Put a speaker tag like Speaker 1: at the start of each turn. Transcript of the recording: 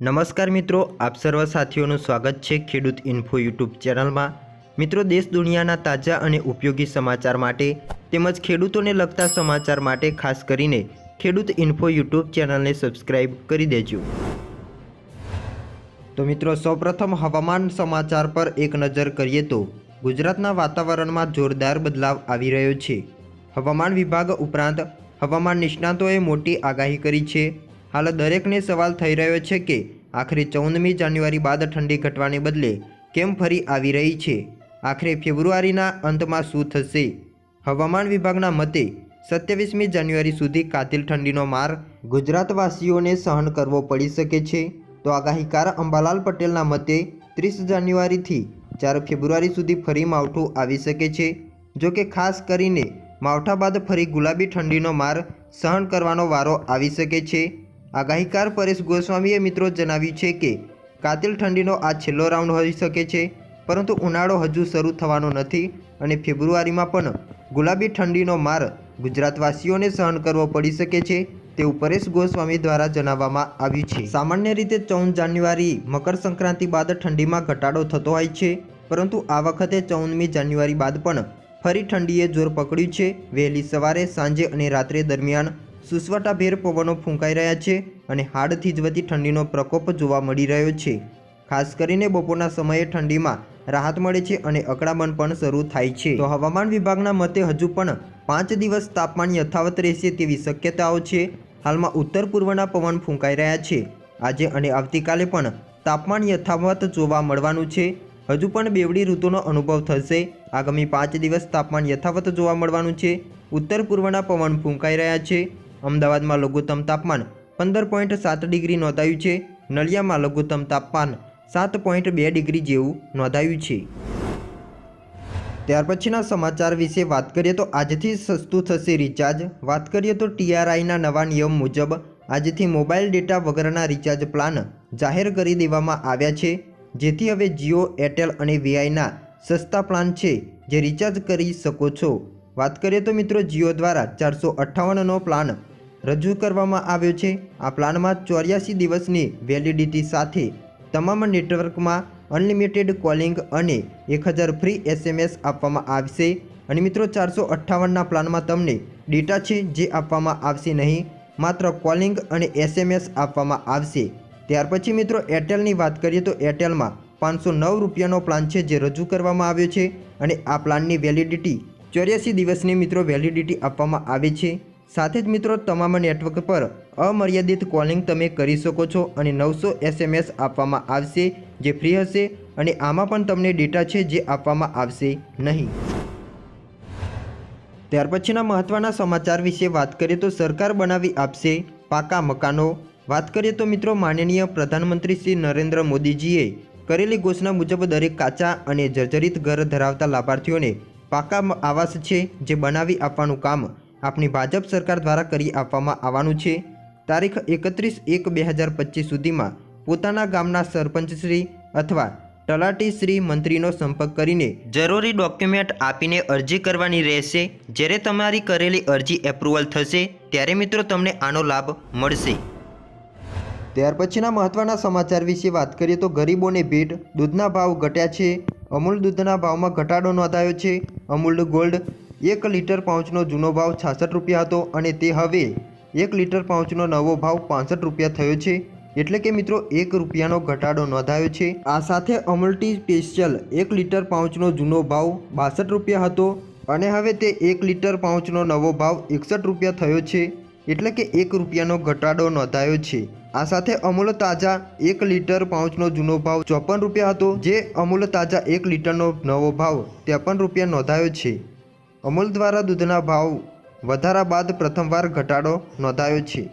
Speaker 1: નમસ્કાર મિત્રો, આપ સર્વ સાથીઓનું સ્વાગત છે ખેડૂત ઇન્ફો યુટ્યુબ ચેનલમાં. મિત્રો, દેશ દુનિયાના તાજા અને ઉપયોગી સમાચાર માટે તેમજ ખેડૂતોને લગતા સમાચાર માટે ખાસ કરીને ખેડૂત ઇન્ફો યુટ્યુબ ચેનલને સબસ્ક્રાઇબ કરી દેજો. તો મિત્રો, સૌપ્રથમ હવામાન સમાચાર પર એક નજર કરીએ તો ગુજરાતના વાતાવરણમાં જોરદાર બદલાવ આવી રહ્યો છે. હવામાન વિભાગ ઉપરાંત હવામાન નિષ્ણાતોએ મોટી આગાહી કરી છે. હાલ દરેકને સવાલ થઈ રહ્યો છે કે આખરે ચૌદમી જાન્યુઆરી બાદ ઠંડી ઘટવાને બદલે કેમ ફરી આવી રહી છે? આખરે ફેબ્રુઆરીના અંતમાં શું થશે? હવામાન વિભાગના મતે સત્યાવીસમી જાન્યુઆરી સુધી કાતિલ ઠંડીનો માર ગુજરાતવાસીઓને સહન કરવો પડી શકે છે. તો આગાહીકાર અંબાલાલ પટેલના મતે ત્રીસ જાન્યુઆરીથી ચાર ફેબ્રુઆરી સુધી ફરી માવઠું આવી શકે છે. જો કે ખાસ કરીને માવઠા બાદ ફરી ગુલાબી ઠંડીનો માર સહન કરવાનો વારો આવી શકે છે. આગાહીકાર પરેશ ગોસ્વામીએ મિત્રો જણાવ્યું છે કે, કાતિલ ઠંડીનો આ છેલ્લો રાઉન્ડ હોઈ શકે છે, પરંતુ ઉનાળો હજુ શરૂ થવાનો નથી અને ફેબ્રુઆરીમાં પણ ગુલાબી ઠંડીનો માર ગુજરાતવાસીઓને સહન કરવો પડી શકે છે, તેવું પરેશ ગોસ્વામી દ્વારા જણાવવામાં આવ્યું છે. સામાન્ય રીતે ચૌદ જાન્યુઆરી મકર સંક્રાંતિ બાદ ઠંડીમાં ઘટાડો થતો હોય છે, પરંતુ આ વખતે ચૌદમી જાન્યુઆરી બાદ પણ ફરી ઠંડીએ જોર પકડ્યું છે. વહેલી સવારે, સાંજે અને રાત્રે દરમિયાન સુસવાટાભેર પવનો ફૂંકાઈ રહ્યા છે અને હાડ થીજવતી ઠંડીનો પ્રકોપ જોવા મળી રહ્યો છે. ખાસ કરીને બપોરના સમયે ઠંડીમાં રાહત મળે છે અને અકળામણ પણ શરૂ થાય છે. તો હવામાન વિભાગના મતે હજુ પણ પાંચ દિવસ તાપમાન યથાવત રહેશે તેવી શક્યતાઓ છે. હાલમાં ઉત્તર પૂર્વના પવન ફૂંકાઈ રહ્યા છે. આજે અને આવતીકાલે પણ તાપમાન યથાવત જોવા મળવાનું છે. હજુ પણ બેવડી ઋતુનો અનુભવ થશે. આગામી પાંચ દિવસ તાપમાન યથાવત જોવા મળવાનું છે. ઉત્તર પૂર્વના પવન ફૂંકાઈ રહ્યા છે. અમદાવાદમાં લઘુત્તમ તાપમાન પંદર પોઈન્ટ સાત ડિગ્રી નોંધાયું છે. નલિયામાં લઘુત્તમ તાપમાન સાત પોઈન્ટ બે ડિગ્રી જેવું નોંધાયું છે. ત્યાર પછીના સમાચાર વિશે વાત કરીએ તો આજથી સસ્તું થશે રિચાર્જ વાત કરીએ તો ટીઆરઆઈના નવા નિયમ મુજબ આજથી મોબાઈલ ડેટા વગરના રિચાર્જ પ્લાન જાહેર કરી દેવામાં આવ્યા છે. જેથી હવે જીઓ એરટેલ અને વીઆઈના સસ્તા પ્લાન છે જે રિચાર્જ કરી શકો છો. વાત કરીએ તો મિત્રો જીઓ દ્વારા ચારસો અઠ્ઠાવનનો પ્લાન રજૂ કરવામાં આવ્યો છે. આ પ્લાનમાં ચોર્યાસી દિવસની વેલિડિટી સાથે તમામ નેટવર્કમાં અનલિમિટેડ કોલિંગ અને એક હજાર ફ્રી એસએમએસ આપવામાં આવશે. અને મિત્રો ચારસો અઠ્ઠાવનના પ્લાનમાં તમને ડેટા છે જે આપવામાં આવશે નહીં, માત્ર કોલિંગ અને એસએમએસ આપવામાં આવશે. ત્યાર પછી મિત્રો એરટેલની વાત કરીએ તો એરટેલમાં પાંચસો નવ રૂપિયાનો પ્લાન છે જે રજૂ કરવામાં આવ્યો છે. અને આ પ્લાનની વેલિડિટી ચોર્યાસી દિવસની મિત્રો વેલિડિટી આપવામાં આવે છે. સાથે જ મિત્રો, તમામ નેટવર્ક પર અમર્યાદિત કોલિંગ તમે કરી શકો છો અને નવસો એસએમએસ આપવામાં આવશે, જે ફ્રી હશે અને આમાં પણ તમને ડેટા છે જે આપવામાં આવશે નહીં. ત્યાર પછીના મહત્ત્વના સમાચાર વિશે વાત કરીએ તો સરકાર બનાવી આપશે પાકા મકાનો. વાત કરીએ તો મિત્રો, માનનીય પ્રધાનમંત્રી શ્રી નરેન્દ્ર મોદીજીએ કરેલી ઘોષણા મુજબ દરેક કાચા અને જર્જરિત ઘર ધરાવતા લાભાર્થીઓને પાકા આવાસ છે જે બનાવી આપવાનું કામ આપણી ભાજપ સરકાર દ્વારા કરી આપવામાં આવવાનું છે. તારીખ એકત્રીસ એક બે હજાર પચીસ સુધીમાં પોતાના ગામના સરપંચશ્રી અથવા તલાટીશ્રી મંત્રીનો સંપર્ક કરીને જરૂરી ડોક્યુમેન્ટ આપીને અરજી કરવાની રહેશે. જ્યારે તમારી કરેલી અરજી એપ્રુવલ થશે, ત્યારે મિત્રો તમને આનો લાભ મળશે. ત્યાર પછીના મહત્ત્વના સમાચાર વિશે વાત કરીએ તો ગરીબોને ભેટ દૂધના ભાવ ઘટ્યા છે. અમૂલ દૂધના ભાવમાં ઘટાડો નોંધાયો છે. અમૂલ ગોલ્ડ એક લીટર પાઉચનો જૂનો ભાવ છાસઠ રૂપિયા હતો અને તે હવે એક લીટર પાઉચનો નવો ભાવ પાંસઠ રૂપિયા થયો છે. એટલે કે મિત્રો, એક રૂપિયાનો ઘટાડો નોંધાયો છે. આ સાથે અમૂલ ટી સ્પેશિયલ એક લીટર પાઉચનો જૂનો ભાવ બાસઠ રૂપિયા હતો અને હવે તે એક લીટર પાઉચનો નવો ભાવ એકસઠ રૂપિયા થયો છે. એટલે કે એક રૂપિયાનો ઘટાડો નોંધાયો છે. આ સાથે અમૂલ તાજા એક લીટર પાઉચનો જૂનો ભાવ ચોપન રૂપિયા હતો, જે અમૂલ તાજા એક લીટરનો નવો ભાવ ત્રેપન રૂપિયા નોંધાયો છે. અમૂલ દ્વારા દૂધના ભાવ વધારા બાદ પ્રથમવાર ઘટાડો નોંધાયો છે.